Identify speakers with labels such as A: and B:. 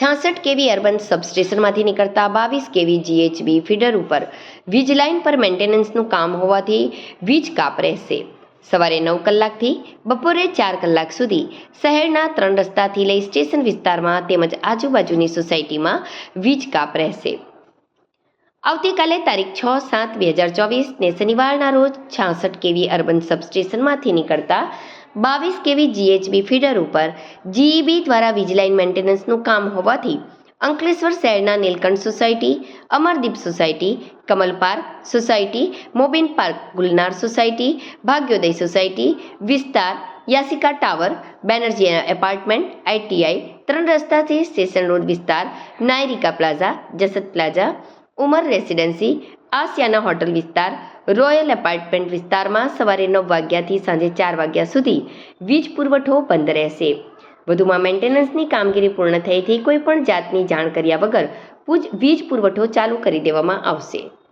A: છાસઠ કેવી અર્બન સબસ્ટેશનમાંથી નીકળતા બાવીસ કેવી જીએચબી ફીડર ઉપર વીજ લાઇન પર મેન્ટેનન્સનું કામ હોવાથી વીજ કાપ રહેશે. સવારે નવ કલાકથી બપોરે ચાર કલાક સુધી શહેરના ત્રણ રસ્તાથી લઈ સ્ટેશન વિસ્તારમાં તેમજ આજુબાજુની સોસાયટીમાં વીજ કાપ રહેશે. આવતીકાલે તારીખ છ સાત બે હજાર ચોવીસને શનિવારના રોજ છાસઠ કેવી અર્બન સબસ્ટેશનમાંથી નીકળતા બાવીસ કેવી જીએચબી ફીડર ઉપર જીઈબી દ્વારા વીજલાઇન મેન્ટેનન્સનું કામ હોવાથી અંકલેશ્વર શહેરના Neelkanth society, Amardeep society, Kamal park society, Mobin park, Gulnar society, Bhagyoday society, વિસ્તાર, Yasika tower, Banerjee apartment ITI ત્રણ રસ્તાથી સ્ટેશન રોડ વિસ્તાર, Nayrika plaza Jasat plaza Umar residency, Ashiyana hotel વિસ્તાર, રોયલ એપાર્ટમેન્ટ વિસ્તારમાં સવારે નવ વાગ્યાથી સાંજે ચાર વાગ્યા સુધી વીજ પુરવઠો બંધ રહેશે. વધુમાં મેન્ટેનન્સની કામગીરી પૂર્ણ થઈથી કોઈ પણ જાતની જાણ કર્યા વગર પૂજ વીજ પુરવઠો ચાલુ કરી દેવામાં આવશે.